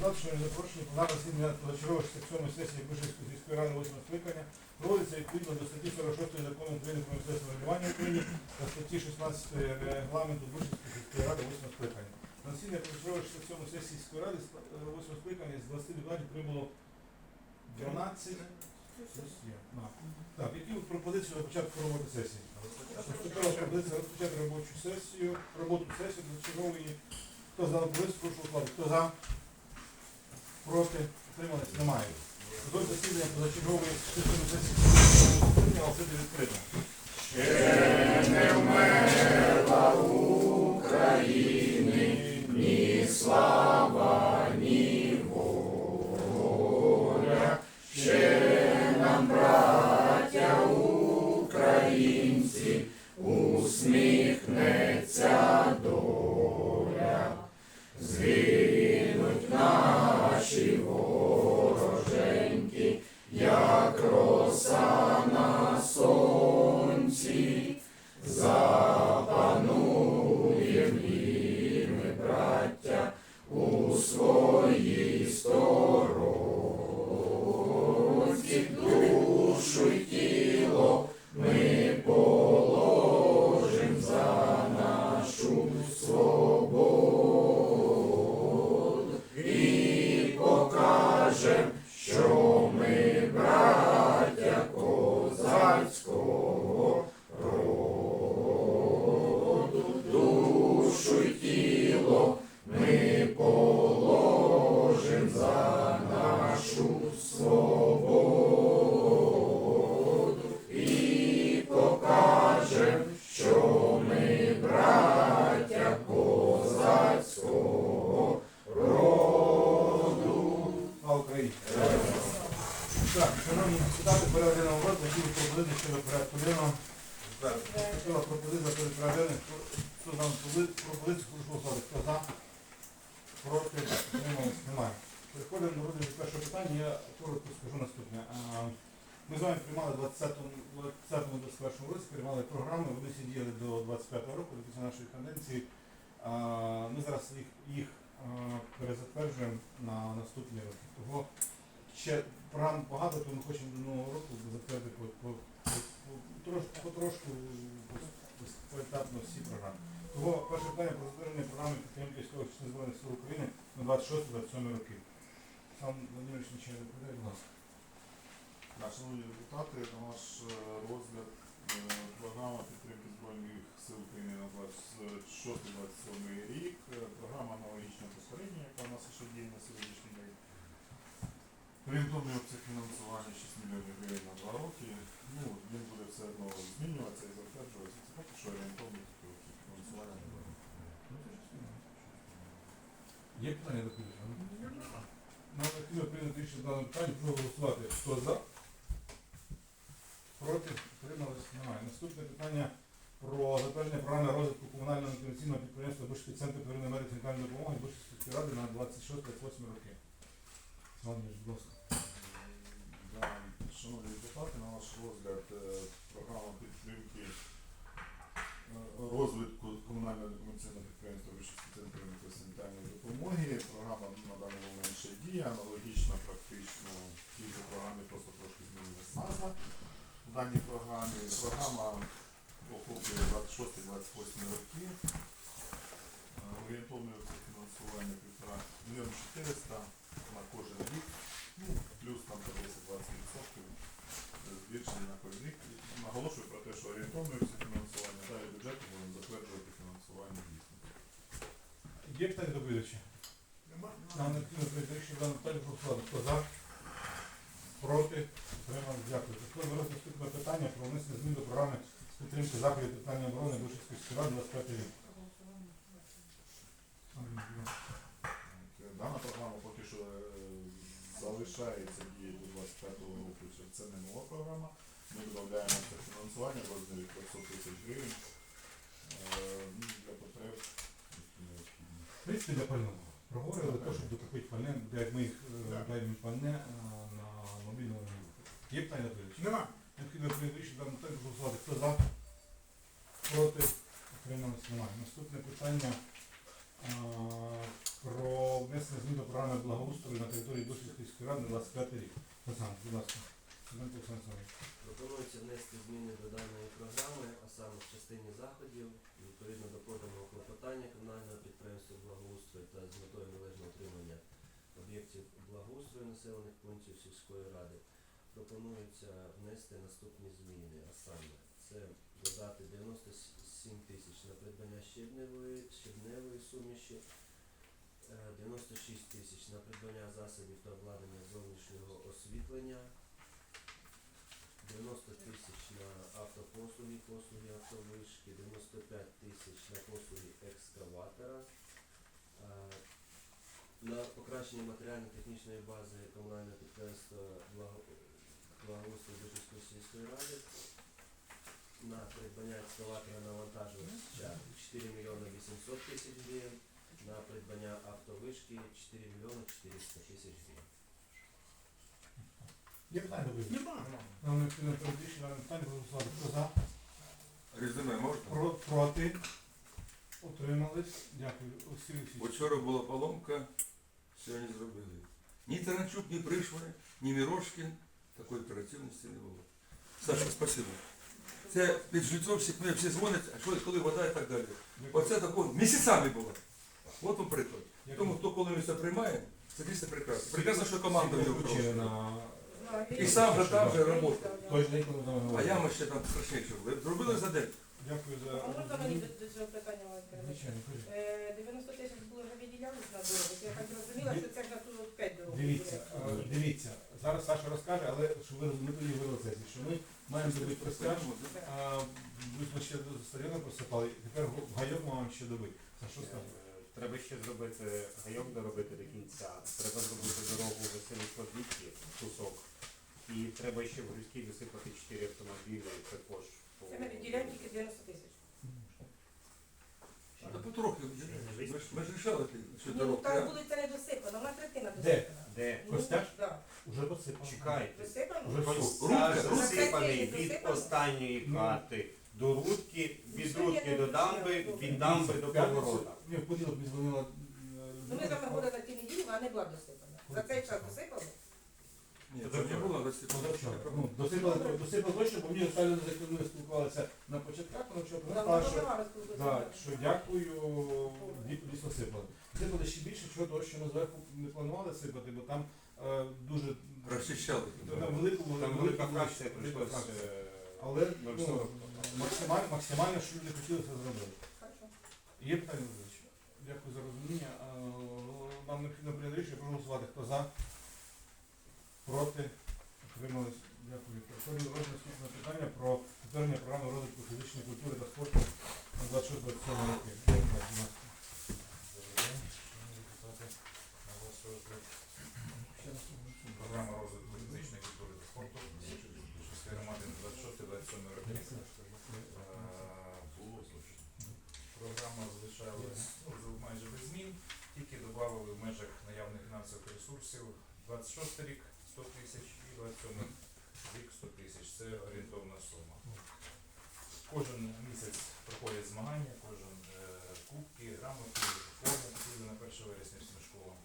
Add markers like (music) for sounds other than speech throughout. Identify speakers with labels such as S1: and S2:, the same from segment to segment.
S1: додати, що не запрошені пленарне засідання позачергової 67 сесії Бишівської сільської ради 8 скликання проводиться відповідно до статті 46 закону України про місцеве самоврядування України та статті 16 регламенту Бишівської сільської ради 8 скликання. На засідання позачергової 67 сесії сільської ради 8 скликання з 20 депутатів прибуло 12 плюс є. На. Так, які пропозиції на початку роботи сесії? Поступила пропозиція розпочати робочу сесію, роботу сесії до чергової. Хто за прошу. Хто за? Проти? Утримались? Немає. До засідання позачергової частини скликання оголосити відкрито. Так, шановні депутати, порядок денного року, які пропозиції щодо порядку денного. Поступила пропозиція перед денним. Хто пропози- пропозицію, прошу голосувати. Хто за? Проти? Утримались? Немає. Переходимо до розгляду першого питання. Я коротко скажу наступне. Ми з вами приймали в 2020-2021 році, приймали програми, вони всі діяли до 25 року, до кінця нашої каденції. А, Ми зараз їх, перезатверджуємо на наступні роки. Того ще програм багато, то ми хочемо до нового року затвердити по, по, по, по, трошки, потрошку пос- поетапно всі програми. Того перше питання про затвердження програми підтримки військових Збройних сил України на 26-27 роки. Сам Володимир Нічого не доповідає, будь ласка.
S2: Шановні депутати, на ваш е, розгляд е, програма підтримки Збройних сил України на 26-27 рік. Програма аналогічна попередньої, яка у нас ще діє на сьогоднішній день. Орієнтовний обсяг фінансування 6 мільйонів гривень на 2 роки. Ну, він буде все одно змінюватися і затверджуватися. Це поки що орієнтовний обсяг фінансування на 2 роки.
S1: Ну. Є питання до підтримки? Ну, необхідно прийняти рішення даному питанні, прошу. Хто за? Проти? Утримались? Немає. Наступне питання про затвердження програми розвитку комунального інформаційного підприємства Бишський центр первинної медико санітарної допомоги сільської ради на 26-28 роки.
S2: Шановні депутати, на ваш розгляд е, програма підтримки е, розвитку комунального інформаційного підприємства Вищий центр санітарної допомоги. Програма на даний момент ще діє, аналогічна практично тій же програмі, просто трошки змінилась назва. В даній програмі програма охоплює 26-28 роки. Орієнтовне Орієнтовний обсяг фінансування півтора мільйон 400 на кожен рік. Ну, плюс там по 10-20% збільшення на кожен рік. Наголошую про те, що орієнтовне всі фінансування далі бюджету будемо затверджувати фінансування дійсно.
S1: Є питання до доповідача? Нам необхідно прийняти рішення в даному питанні про складу. Хто за? Проти? Утримались? Дякую. Також зараз наступне питання про внесення змін до програми з підтримки заходів питання оборони Бишівської сільської ради 25 рік.
S2: Е, Дана програма поки що е, залишається діє до 25 року. Це- Це не нова програма. Ми додаємо це фінансування в розмірі 500 тисяч гривень е, ну, для потреб які необхідні.
S1: В принципі, для пального. Проговорили те, щоб докупити пальне, як ми їх е,
S2: Так.
S1: даємо пальне е, на мобільному групу. Є питання до доповідача?
S3: Нема.
S1: Необхідно прийняти рішення питанні про голосувати. Хто за? Проти? Утримались? Немає. Наступне питання. а, про внесення змін до програми благоустрою на території сільської ради на 25 рік. Олександр, будь ласка.
S3: Пропонується внести зміни до даної програми, а саме в частині заходів, відповідно до поданого клопотання комунального підприємства благоустрою та з метою належного отримання об'єктів благоустрою населених пунктів сільської ради. Пропонується внести наступні зміни, а саме це додати 97 тисяч на придбання щебневої, щебневої суміші, е, 96 тисяч на придбання засобів та обладнання зовнішнього освітлення, 90 тисяч на автопослуги, послуги автовишки, 95 тисяч на послуги екскаватора, на покращення матеріально-технічної бази комунального підприємства Благо- благоустрою Душівської сільської ради, на придбання екскаватора навантажувача 4 мільйони 800 тисяч гривень, на придбання автовишки 4 мільйони 400 тисяч.
S1: Є питання до?
S4: Нема.
S1: Нам необхідно передбачити на питання проголосувати. Хто за?
S5: Резюме можна?
S1: Про, проти? Утримались? Дякую. Олексій Олексійович.
S5: Вчора була поломка, сьогодні зробили. Ні Таранчук, ні Пришвини, ні Мірошкін. Такої оперативності не було. Саша, спасибо. Це під жильцом всіх ми всі дзвонять, а що коли вода і так далі. Оце тако місяцями було. От вам приклад. Тому хто коли він це приймає, це дійсно прекрасно. Прекрасно, що команда
S1: Всі
S5: його
S1: на
S5: І сам же там же
S1: ми
S5: А
S1: говорили.
S5: яма ще там страшніше. Ви зробили за день?
S1: Дякую за...
S6: А можна мені до питання Олег
S1: Звичайно, кажіть.
S6: Е, 90 тисяч було вже виділялось на дорогу. Я так зрозуміла, що це ж на ту 5 дорог.
S1: Дивіться, е, дивіться. Зараз Саша розкаже, але щоб ви ми тоді говорили це, що ми маємо зробити простяж. Ми ще до стадіону просипали, тепер гайок маємо ще добити. Це що скажете?
S4: Треба ще зробити гайок доробити до кінця. Треба зробити дорогу Василій Кладвіки, кусок. І треба ще в Грюзькій досипати 4 автомобілі також. по-
S6: Це ми відділяємо тільки 90 тисяч.
S5: Та потрохи. Ми ж, ми ж рішали, що
S6: Ну,
S5: дорога.
S6: та вулиця не досипана, вона третина досипана.
S4: Де?
S6: Ну,
S1: Костяк?
S6: да.
S1: Уже посипано.
S4: Чекайте.
S6: Досипано?
S1: Вже
S4: засипаний
S6: Рудка.
S4: від останньої
S1: Ну.
S4: хати до рудки, від рудки до дамби, від дамби до поворота.
S1: Ні, в понеділок мені дзвонила. е,
S6: Ну, ми вами говорили на тій неділі, вона не була досипана. За цей час досипали?
S5: Ні, це не було, але.
S1: Ну, досипали, досипали точно, бо мені останньо за яким спілкувалися на початках, вона вчора
S6: Там
S1: що,
S6: голова
S1: да, що дякую, дійсно дійсно сипали. Сипали ще більше, чого того, що ми зверху не планували сипати, бо там е, дуже
S5: розчищали.
S1: там велика
S4: Там фракція прийшлося. е,
S1: Але ну, максимально, максимально, що люди хотіли, це зробили. Є питання Володимирович? Дякую за розуміння. А, Нам необхідно прийняти рішення проголосувати. Хто за? Проти? Утримались? Дякую. Переходимо до розгляду питання про підтвердження програми розвитку фізичної культури та спорту на 26-27 роки. Проголосуємо.
S2: Програма розвитку фізичної культури та спорту Душівської громади на 26-27 роки. Е. Програма залишалась ну, майже без змін, тільки додали в межах наявних фінансових ресурсів 26 рік 100 тисяч і 27 рік 100 тисяч. Це орієнтовна сума. Кожен місяць проходять змагання, кожен е, кубки, грамоти, форми потрібно на 1 вересня всім школам.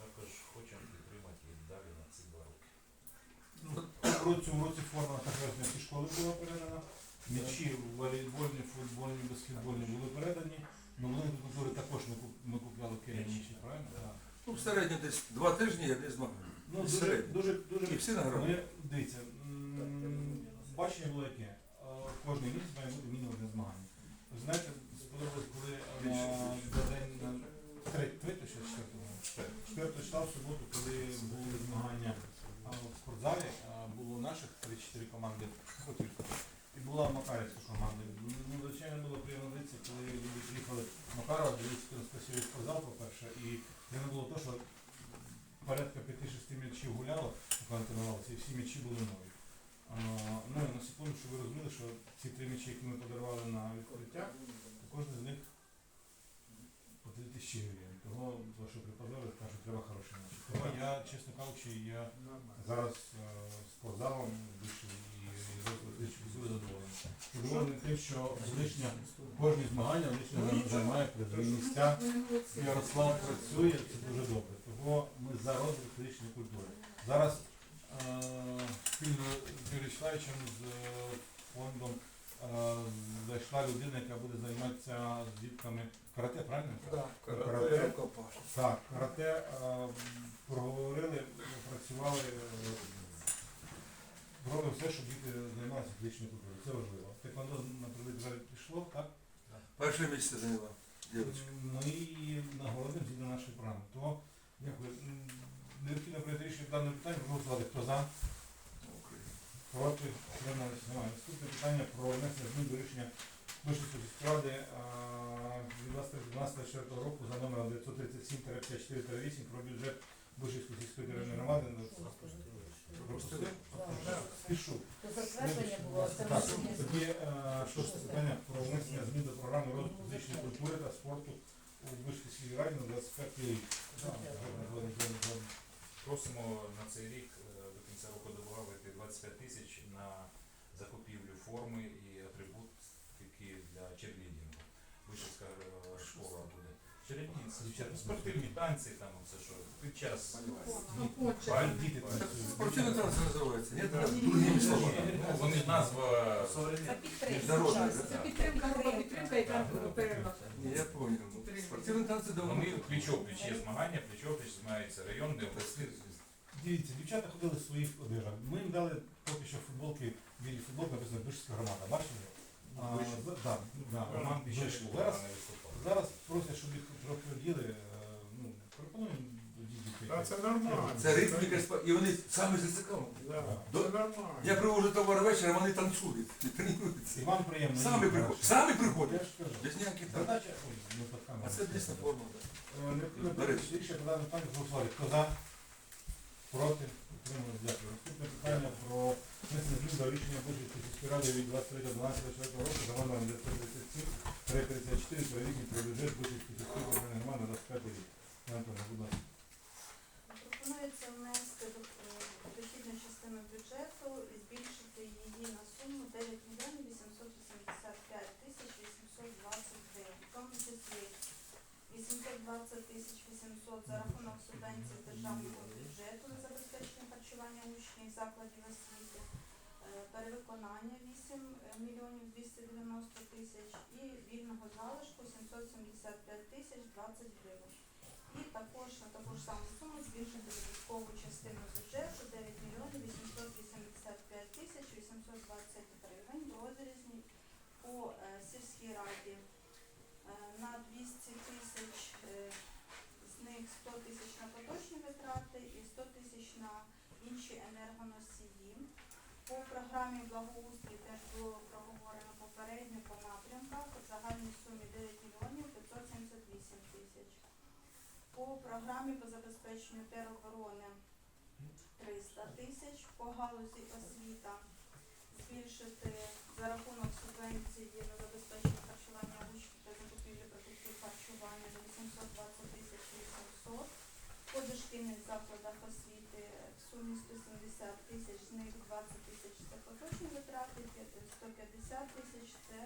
S2: Також хочемо підтримати і далі на ці два роки.
S1: Ну, в цьому році форма така на всі школи була передана. М'ячі волейбольні, футбольні, баскетбольні були передані. Ну, вони культури також ми, куп- ми купляли м'ячі, правильно? Так.
S5: Ну, в середньому десь два тижні я не змагаю.
S1: Ну, дуже,
S5: середньо.
S1: дуже, дуже
S5: І всі награди.
S1: Ми, дивіться, м, бачення було яке. Е, Кожний місяць має бути мінімум одне змагання. Ви знаєте, сподобалось, коли е, за день на третє, третє чи четвертого? Четвертого числа в суботу, коли були змагання в спортзалі, було наших 3-4 команди, ну. І була Макарівська команда. Ну, звичайно, було приємно дивитися, коли люди приїхали в Макарова, дивитися красивий спортзал, по-перше, і не було то, що порядка 5-6 м'ячів гуляло, коли тренувалися, і всі м'ячі були нові. А, ну, на секунду, щоб ви розуміли, що ці три м'ячі, які ми подарували на відкриття, кожен з них по 3 тисячі гривень. Того, що припозорили, кажуть, треба хороші м'ячі. Тому я, чесно кажучи, я зараз е, спортзалом більше і розвитку дуже задоволений. Задоволений тим, що лишня кожні змагання лишня займає призові місця. Ярослав працює, це дуже добре. Того ми за розвиток фізичної культури. Зараз е, спільно з Юрієм Вячеславовичем, з е, фондом зайшла людина, яка буде займатися з дітками карате, правильно? Карате. Так, карате е, проговорили, працювали, е, робимо все, щоб діти займалися фізичною культурою. Це важливо. Теквондо на прилиті пішло, так?
S5: Перше місце зайняла дівчинка.
S1: Ми її нагородимо згідно нашої програми. То дякую. Необхідно прийняти рішення в даному питанні, проголосувати. Хто за? Проти? Утримались? Немає. Наступне питання про внесення змін до рішення Вищої сільськради від 12 року за номером 937-54-8 про бюджет Вищої сільської територіальної громади.
S7: Затвердження було, змін.
S1: тоді е, шосте питання про внесення змін до програми розвитку фізичної культури та спорту у Вишківській раді на 25 рік.
S2: Просимо на цей рік е, до кінця року додати 25 тисяч на закупівлю форми і атрибутики для черлідінгу. Вишівська е, школа буде. Черепниці, спортивні танці, там все що під час
S1: діти.
S5: Спортивний називається. Словами.
S2: Ну, вони назва
S6: Це підтримка. Це підтримка, підтримка, яка перерва.
S5: Ні, я понял. Спортивний танці давно.
S2: вони плечо плечі змагання, плечо в плечі змагаються районні обласні.
S1: Дивіться, дівчата ходили в своїх одежах. Ми їм дали поки що футболки, білі футболки, написано Бишська громада. Бачили? А, за- да, да, Роман
S2: Більше
S1: Зараз, зараз просять, щоб їх трохи оділи. е, Ну, пропонуємо діти.
S8: Та це нормально.
S5: Це ритміка, спа- і вони самі зацікавлені.
S8: Да, Це нормально.
S5: Я привожу товар вечором, вони танцюють і тренуються.
S1: І вам приємно.
S5: Самі
S1: їм
S5: приходять.
S1: краще.
S5: Самі
S1: Я
S5: приходять.
S1: ж кажу.
S5: Без ніяких там.
S1: Задача, ой, не під камерою.
S5: А це дійсно форма.
S1: Е,
S5: До речі.
S1: по даному питанню голосувати. Хто за? Проти? Утримались? Дякую. Наступне питання про внесення змін до рішення Бужівської сільської ради від 23.12.24 року за номером 937 34 перевідні про бюджет Бужівської сільської територіальної громади на 25 рік. Пане Антоне, будь ласка.
S9: Пропонується внести дохідну частину бюджету і збільшити її на суму 9 мільйонів 885 тисяч 820 гривень. В тому числі 820 тисяч 800 за рахунок субвенції державного бюджету на забезпечення харчування учнів закладів освіти, е, перевиконання 8 мільйонів 290 тисяч і вільного залишку 775 тисяч 20 гривень. І також на таку ж саму суму збільшити додаткову частину бюджету 9 мільйонів 885 тисяч 820 гривень в по е, сільській раді на 200 тисяч, е, з них 100 тисяч на поточні витрати і 100 тисяч на інші енергоносії. По програмі благоустрій теж було проговорено попередньо по напрямках в загальній сумі 9 мільйонів 578 тисяч. По програмі по забезпеченню тероборони 300 тисяч, по галузі освіта збільшити за рахунок субвенції на забезпечення харчування учнів та закупівлі продуктів харчування на 820 тисяч 800, по дошкільних закладах освіти в сумі 170 тисяч, з них 20 тисяч це поточні витрати, 150 тисяч це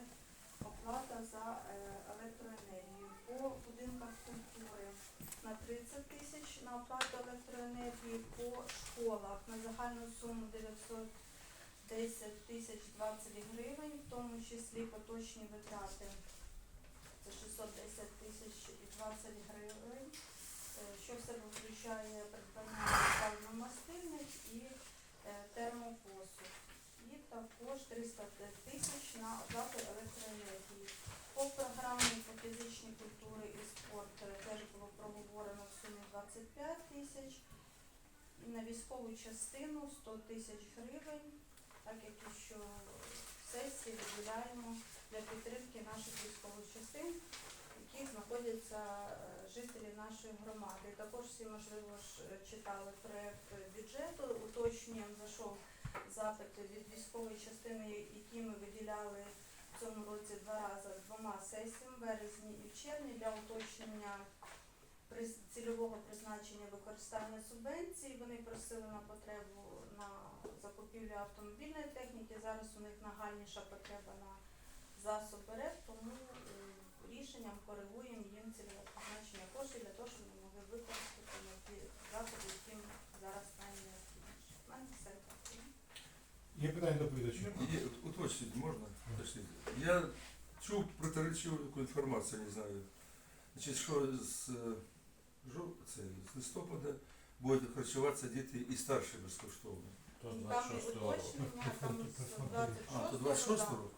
S9: оплата за е, електроенергію. По будинках культури на 30 тисяч на оплату електроенергії, по школах на загальну суму 910 тисяч 20 гривень, в тому числі поточні витрати це 610 тисяч і 20 гривень, що в себе включає придбання паливно-мастильних і е, термопосуд. І також 300 тисяч на оплату електроенергії. По програмі по фізичній культури і спорт е, теж було проговорено в сумі 25 тисяч. На військову частину 100 тисяч гривень, так як і що сесії виділяємо для підтримки наших військових частин, які знаходяться е, жителі нашої громади. Також всі, можливо, е, читали проєкт бюджету, уточнюємо, зайшов запит від військової частини, які ми виділяли в цьому році два рази двома сесіями березні і в червні для уточнення цільового призначення використання субвенцій. Вони просили на потребу на закупівлю автомобільної техніки. Зараз у них нагальніша потреба на засоби РЕП, тому е, рішенням коригуємо їм цільове призначення коштів для того, щоб вони могли використати на ті заходи, яким зараз крайне необхідніше. У мене все дякую.
S1: Є питання до доповідача?
S5: Є, уточнити можна? Уточнити. Я чув протиречиву таку інформацію, не знаю. Значить, що з, е, жов- це, з листопада будуть харчуватися діти і старші безкоштовно.
S9: Там і уточнення, там з (laughs)
S1: А,
S5: то 26
S9: да.
S5: року?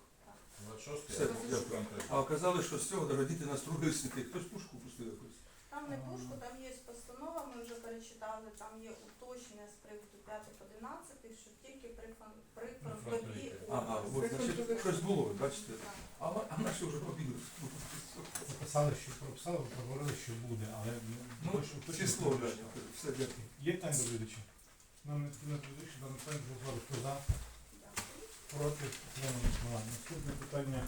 S2: 26
S5: дякую. А оказали, що з цього діти нас трудилися, хтось пушку пустив якусь.
S9: Там не пушку, там є постанова, ми вже перечитали, там є уточнення з приводу 5 по 11, що тільки при, при фронтовій
S5: Ага, от, значить, щось було, бачите. А, а наші вже побігли.
S1: Записали, що прописали, проговорили, що буде, але
S5: Ну,
S1: не
S5: да.
S1: точно.
S5: Все, дякую.
S1: Є питання до доповідача? Нам не потрібно доповідача, нам питання голосувати. Хто за? Проти? Утримались? Немає. Наступне питання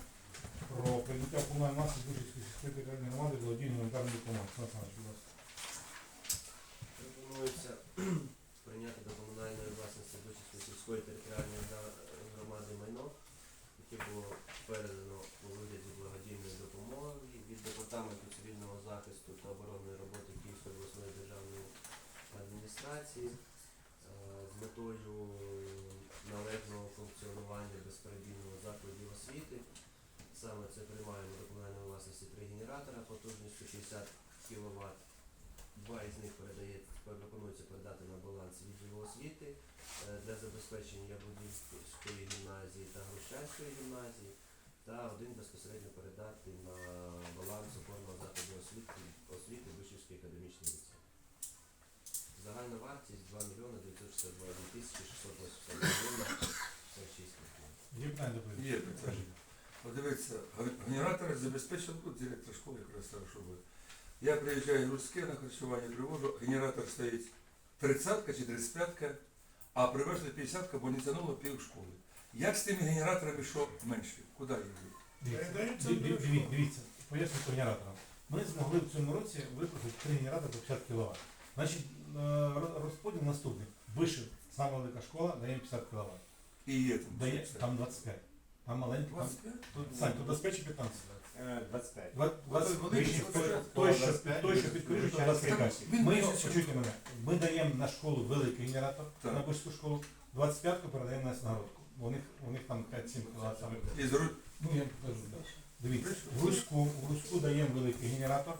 S1: про прийняття повної маси Бучівської сільської територіальної громади володіння гуманітарної допомоги.
S3: Пропонується прийняти до комунальної власності Бучівської сільської територіальної гра- громади майно, яке було передано у вигляді благодійної допомоги від департаменту цивільного захисту та оборонної роботи Київської обласної державної адміністрації е, з метою належного функціонування безперебійного закладів освіти. Саме це приймаємо до комунальної власності три генератора потужністю 60 кВт. Два із них передає, пропонується передати на баланс відділу освіти е, для забезпечення Яблудівської гімназії та Грушевської гімназії, та один безпосередньо передати на баланс опорного закладу освіти, освіти Вишівський академічний ліцей. Загальна вартість 2 мільйони 962 тисячі 680 гривень 66 копійок.
S1: Є
S5: дивіться, генератори забезпечив тут директор школи якраз хорошо буде. Я приїжджаю в Руське на харчування, привожу, генератор стоїть 30-ка чи 35-ка, а привезли 50-ка, бо не тянуло пів школи. Як з тими генераторами, що менше? Куди їх?
S1: Дивіться,
S2: Передаються
S1: диві-
S2: до
S1: диві-
S2: школи.
S1: дивіться, поясню по генераторам. Ми змогли в цьому році використати три генератори по 50 кВт. Значить, е, розподіл наступний. Вишив, сама велика школа, даємо 50 кВт.
S5: І є там.
S1: Дає, там 25. Там маленький,
S5: 25?
S1: Сань, тут 25 чи 15?
S4: Е, 25.
S1: Два- двадцять-
S5: Вони
S1: вищий, той- той, що,
S4: 25,
S1: той, що підключить, то 25.
S5: Він
S1: Ми,
S5: більше,
S1: почуйте мене, ми даємо на школу великий генератор,
S5: Так.
S1: на Бучську школу, 25-ку передаємо на Снагородку. У них, у них там 5-7 кВт саме.
S5: І зру-
S1: Ну, я покажу. Да. Дивіться, в Руську, в Руську даємо великий генератор,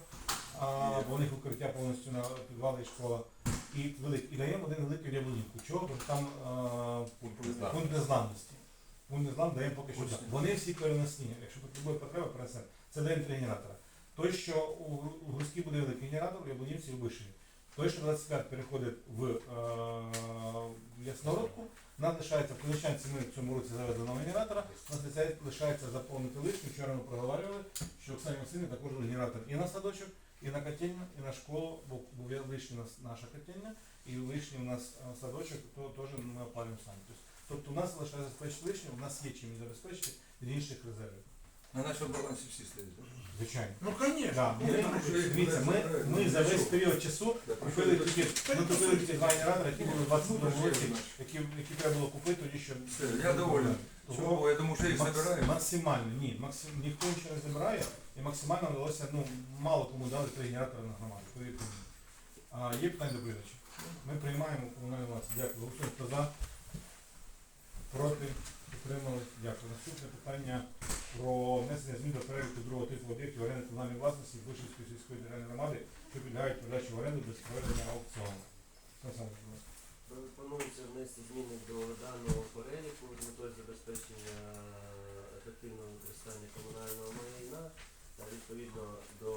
S1: а бо у них укриття повністю на підвалі школа. І, великий, і даємо один великий ряболівку. Чого? Бо там а,
S5: Пункт незламності.
S1: Пункт даємо поки що. Так. Вони всі переносні. Якщо потребує потреба, перенесемо. Це даємо три генератора. Той, що у, Руській буде великий генератор, у Яблунівці і у Вишиві. Той, що 25 переходить в, е, в Яснородку, нам лишається, в Конечанці ми в цьому році завезли нового генератора, у нас лишається заповнити лишню. Вчора ми проговорювали, що Оксані Васильівні також буде генератор і на садочок, і на котельню, і на школу, бо бо лишня наша котельня, і лишній у нас е, садочок, то теж ми опалюємо самі. Тобто, у нас лишається забезпечити лишнє, у нас є чим забезпечити від інших резервів.
S5: На нашому балансі всі стоять.
S1: Звичайно.
S2: Ну.
S1: Да, ми, дивіться, ми, ми за весь період часу купили тільки, ми купили тільки два генератори, які були в 22
S5: Ну,
S1: році, які, які треба було купити тоді, що...
S5: Все, я доволен. Чого? Я думаю, що їх
S1: макс- Максимально, ні, максим, ніхто нічого не забирає, і максимально вдалося, ну, мало кому дали три генератори на громаду, повірте мені. А, є питання до доповідача? Ми приймаємо комунальну власність. Дякую. Голосуємо, хто за? Проти? Утримали? Дякую. Наступне питання про внесення змін до переліку другого типу об'єктів оренди комунальної власності Вишівської сільської державної громади, що підлягають передачі в оренду без проведення аукціону.
S3: Пропонується внести зміни до даного переліку з метою забезпечення ефективного використання комунального майна та відповідно до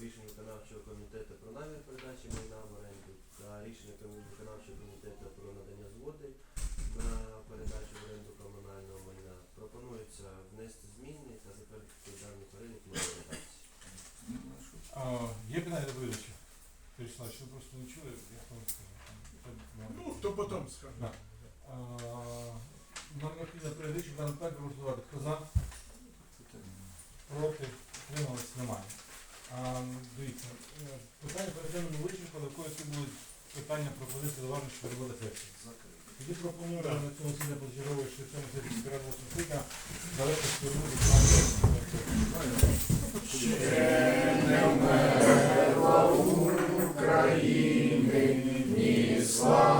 S3: рішень виконавчого комітету про намір передачі майна в оренду та рішення виконавчого комітету про надання згоди на передачу в оренду комунального майна. Пропонується внести зміни та затвердити даний перелік нової редакції.
S5: А
S1: є питання до доповідача? Вячеслав, що ви просто не чули, я хто вам скажу.
S2: Ну, то потім скажу.
S1: А, Нам необхідно передачу даний план проголосувати. Хто за? Проти? Утримались? Немає.
S10: А, дивіться, е, питання перейдемо вичерпали, в когось будуть питання пропозиції зауваження щодо роботи сесії. Тоді пропоную на цьому сіля позачергової сесійної сесії спіряду склика залишити сторону не вмерла України, ні можна